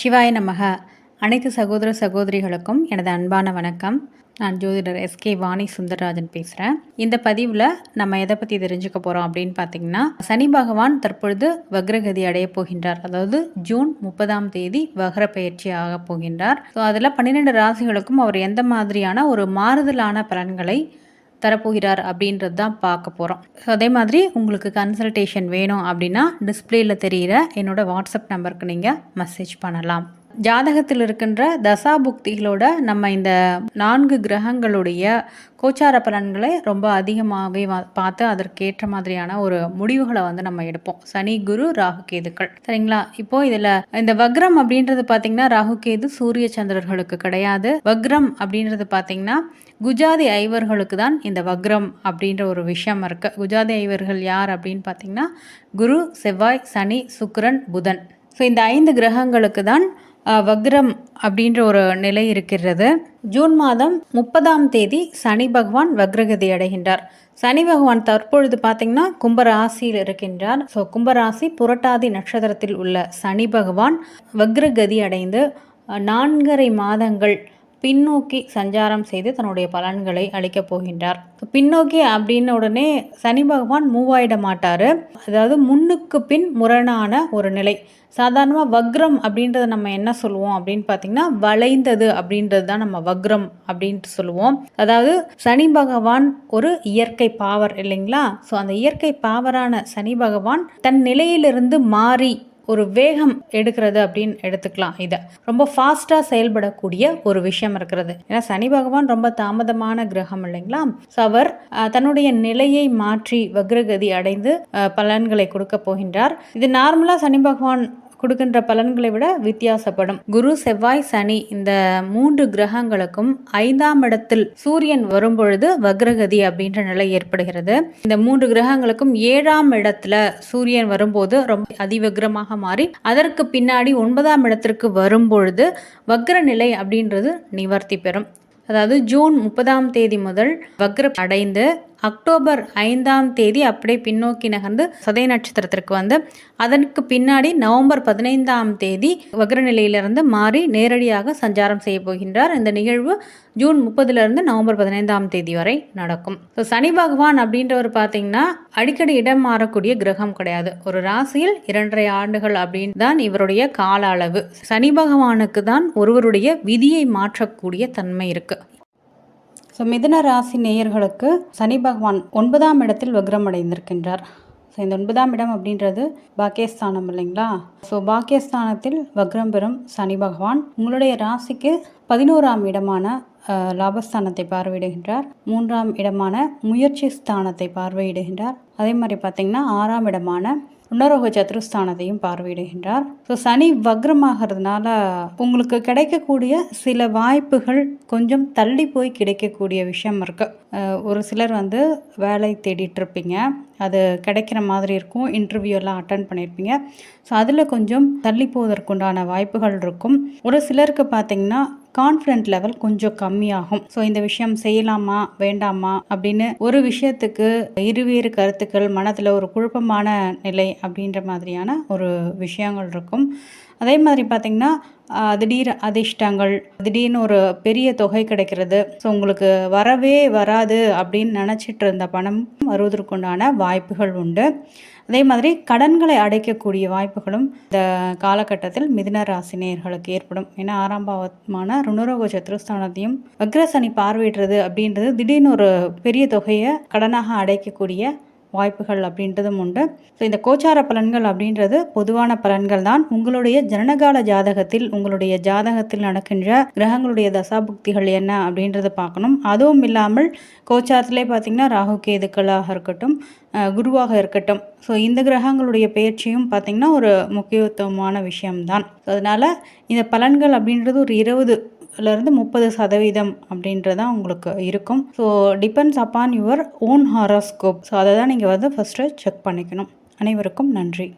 சிவாய நமக. அனைத்து சகோதர சகோதரிகளுக்கும் எனது அன்பான வணக்கம். நான் ஜோதிடர் எஸ்கே வாணி சுந்தரராஜன் பேசுகிறேன் இந்த பதிவில் நம்ம எதை பற்றி தெரிஞ்சுக்க போகிறோம் அப்படின்னு பார்த்தீங்கன்னா சனி பகவான் தற்பொழுது வக்ரகதி அடைய போகின்றார். அதாவது ஜூன் முப்பதாம் தேதி வக்ர பயிற்சி ஆக போகின்றார். ஸோ அதில் பன்னிரெண்டு ராசிகளுக்கும் அவர் எந்த மாதிரியான ஒரு மாறுதலான பலன்களை தரப்போகிறார் அப்படின்றது தான் பார்க்க போகிறோம் ஸோ அதே மாதிரி உங்களுக்கு கன்சல்டேஷன் வேணும் அப்படின்னா டிஸ்பிளேயில் தெரிகிற என்னோடய வாட்ஸ்அப் நம்பருக்கு நீங்கள் மெசேஜ் பண்ணலாம். ஜாதகத்தில் இருக்கின்ற தசா புக்திகளோட நம்ம இந்த நான்கு கிரகங்களுடைய கோச்சார பலன்களை ரொம்ப அதிகமாகவே பார்த்து அதற்கேற்ற மாதிரியான ஒரு முடிவுகளை வந்து நம்ம எடுப்போம். சனி குரு ராகு கேதுக்கள். சரிங்களா? இப்போ இதில் இந்த வக்ரம் அப்படின்றது பார்த்தீங்கன்னா ராகு கேது சூரிய சந்திரர்களுக்கு கிடையாது. வக்ரம் அப்படின்றது பார்த்தீங்கன்னா குஜாதி ஐவர்களுக்கு தான் இந்த வக்ரம் அப்படின்ற ஒரு விஷயம் இருக்குது குஜாதி ஐவர்கள் யார் அப்படின்னு பார்த்தீங்கன்னா குரு செவ்வாய் சனி சுக்கரன் புதன். ஸோ இந்த ஐந்து கிரகங்களுக்கு தான் வக்ரம் அப்படின்ற ஒரு நிலை இருக்கிறது. ஜூன் மாதம் முப்பதாம் தேதி சனி பகவான் வக்ரகதி அடைகின்றார். சனி பகவான் தற்பொழுது பார்த்தீங்கன்னா கும்பராசியில் இருக்கின்றார். ஸோ கும்பராசி புரட்டாதி நட்சத்திரத்தில் உள்ள சனி பகவான் வக்ரகதி அடைந்து நான்கரை மாதங்கள் பின்னோக்கி சஞ்சாரம் செய்து தன்னுடைய பலன்களை அளிக்கப் போகின்றார். பின்னோக்கி அப்படின்ன உடனே சனி பகவான் மூவாயிட மாட்டார். அதாவது முன்னுக்கு பின் முரணான ஒரு நிலை. சாதாரணமாக வக்ரம் அப்படின்றத நம்ம என்ன சொல்லுவோம் அப்படின்னு பார்த்தீங்கன்னா வளைந்தது அப்படின்றது தான் நம்ம வக்ரம் அப்படின்ட்டு சொல்லுவோம். அதாவது சனி பகவான் ஒரு இயற்கை பாவர் இல்லைங்களா? ஸோ அந்த இயற்கை பாவரான சனி பகவான் தன் நிலையிலிருந்து மாறி ஒரு வேகம் எடுக்கிறது அப்படின்னு எடுத்துக்கலாம் இதை. ரொம்ப ஃபாஸ்ட்டாக செயல்படக்கூடிய ஒரு விஷயம் இருக்கிறது. ஏன்னா சனி பகவான் ரொம்ப தாமதமான கிரகம் இல்லைங்களா? ஸோ அவர் தன்னுடைய நிலையை மாற்றி வக்ரகதி அடைந்து பலன்களை கொடுக்க போகின்றார். இது நார்மலாக சனி பகவான் கொடுக்கின்ற பலன்களை விட வித்தியாசப்படும். குரு செவ்வாய் சனி இந்த மூன்று கிரகங்களுக்கும் ஐந்தாம் இடத்தில் சூரியன் வரும்பொழுது வக்ரகதி அப்படின்ற நிலை ஏற்படுகிறது. இந்த மூன்று கிரகங்களுக்கும் ஏழாம் இடத்துல சூரியன் வரும்போது ரொம்ப அதிவக்ரமாக மாறி அதற்கு பின்னாடி ஒன்பதாம் இடத்திற்கு வரும்பொழுது வக்ர நிலை அப்படின்றது நிவர்த்தி பெறும். அதாவது ஜூன் முப்பதாம் தேதி முதல் வக்ர அடைந்து அக்டோபர் ஐந்தாம் தேதி அப்படியே பின்னோக்கி நகர்ந்து சதய நட்சத்திரத்திற்கு வந்து அதற்கு பின்னாடி நவம்பர் பதினைந்தாம் தேதி வக்ரநிலையிலிருந்து மாறி நேரடியாக சஞ்சாரம் செய்ய போகின்றார். இந்த நிகழ்வு ஜூன் முப்பதுலேருந்து நவம்பர் பதினைந்தாம் தேதி வரை நடக்கும். ஸோ சனி பகவான் அப்படின்றவர் பார்த்தீங்கன்னா அடிக்கடி இடம் மாறக்கூடிய கிரகம் கிடையாது. ஒரு ராசியில் இரண்டரை ஆண்டுகள் அப்படின்னு தான் இவருடைய கால அளவு. சனி பகவானுக்கு தான் ஒருவருடைய விதியை மாற்றக்கூடிய தன்மை இருக்குது ஸோ மிதுன ராசி நேயர்களுக்கு சனி பகவான் ஒன்பதாம் இடத்தில் வக்ரம் அடைந்திருக்கின்றார் ஸோ இந்த ஒன்பதாம் இடம் அப்படின்றது பாக்கியஸ்தானம் இல்லைங்களா? ஸோ பாக்கியஸ்தானத்தில் வக்ரம் பெறும் சனி பகவான் உங்களுடைய ராசிக்கு பதினோராம் இடமான லாபஸ்தானத்தை பார்வையிடுகின்றார். மூன்றாம் இடமான முயற்சி ஸ்தானத்தை பார்வையிடுகின்றார். அதே மாதிரி பார்த்திங்கன்னா ஆறாம் இடமான உணரோக சதுரஸ்தானத்தையும் பார்வையிடுகின்றார். ஸோ சனி வக்ரமாகிறதுனால உங்களுக்கு கிடைக்கக்கூடிய சில வாய்ப்புகள் கொஞ்சம் தள்ளி போய் கிடைக்கக்கூடிய விஷயம் இருக்குது ஒரு சிலர் வந்து வேலை தேடிட்டு இருப்பீங்க அது கிடைக்கிற மாதிரி இருக்கும். இன்டர்வியூ எல்லாம் அட்டன் பண்ணியிருப்பீங்க ஸோ அதில் கொஞ்சம் தள்ளி போவதற்குண்டான வாய்ப்புகள் இருக்கும். ஒரு சிலருக்கு பார்த்தீங்கன்னா கான்ஃபிடென்ட் லெவல் கொஞ்சம் கம்மியாகும். ஸோ இந்த விஷயம் செய்யலாமா? வேண்டாமா? அப்படின்னு ஒரு விஷயத்துக்கு இருவேறு கருத்துக்கள் மனதில் ஒரு குழப்பமான நிலை அப்படின்ற மாதிரியான ஒரு விஷயங்கள் இருக்கும். அதே மாதிரி பார்த்திங்கன்னா திடீர் அதிர்ஷ்டங்கள் திடீர்னு ஒரு பெரிய தொகை கிடைக்கிறது. ஸோ உங்களுக்கு வரவே வராது அப்படின்னு நினச்சிட்டு இருந்த பணம் வருவதற்குண்டான வாய்ப்புகள் உண்டு. அதே மாதிரி கடன்களை அடைக்கக்கூடிய வாய்ப்புகளும் இந்த காலகட்டத்தில் மிதுன ராசினியர்களுக்கு ஏற்படும். ஏன்னா ஆறாம் பாவமான ருணரோக சத்ருஸ்தானத்தையும் வக்ரசனி பார்வையிடுறது அப்படின்றது திடீர்னு ஒரு பெரிய தொகையை கடனாக அடைக்கக்கூடிய வாய்ப்புகள் அப்படின்றதும் உண்டு. ஸோ இந்த கோச்சார பலன்கள் அப்படின்றது பொதுவான பலன்கள் தான். உங்களுடைய ஜனனகால ஜாதகத்தில் உங்களுடைய ஜாதகத்தில் நடக்கின்ற கிரகங்களுடைய தசாபுக்திகள் என்ன அப்படின்றத பார்க்கணும். அதுவும் இல்லாமல் கோச்சாரத்திலே பார்த்திங்கன்னா ராகு கேதுக்களாக இருக்கட்டும் குருவாக இருக்கட்டும். ஸோ இந்த கிரகங்களுடைய பயிற்சியும் பார்த்திங்கன்னா ஒரு முக்கியத்துவமான விஷயம்தான். அதனால் இந்த பலன்கள் அப்படின்றது ஒரு இருபது இருந்து முப்பது சதவீதம் அப்படின்றதான் உங்களுக்கு இருக்கும். So depends upon your own horoscope so அதை தான் நீங்கள் வந்து ஃபஸ்ட்டு செக் பண்ணிக்கணும். அனைவருக்கும் நன்றி.